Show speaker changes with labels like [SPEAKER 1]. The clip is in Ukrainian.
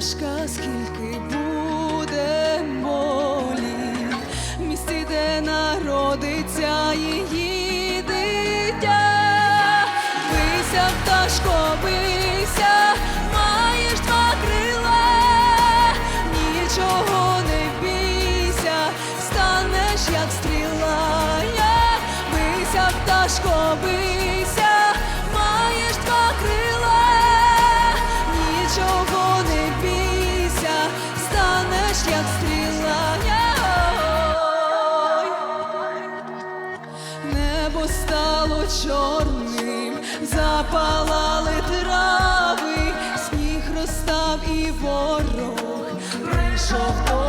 [SPEAKER 1] знала скільки буде болі, в місті, де народиться її дитя. Бийся, пташко, бийся, маєш два крила, нічого не бійся, станеш як стріла. Я бийся, пташко, бийся, Стало чорним, запалали трави, сніг розстав і ворог. Прийшов до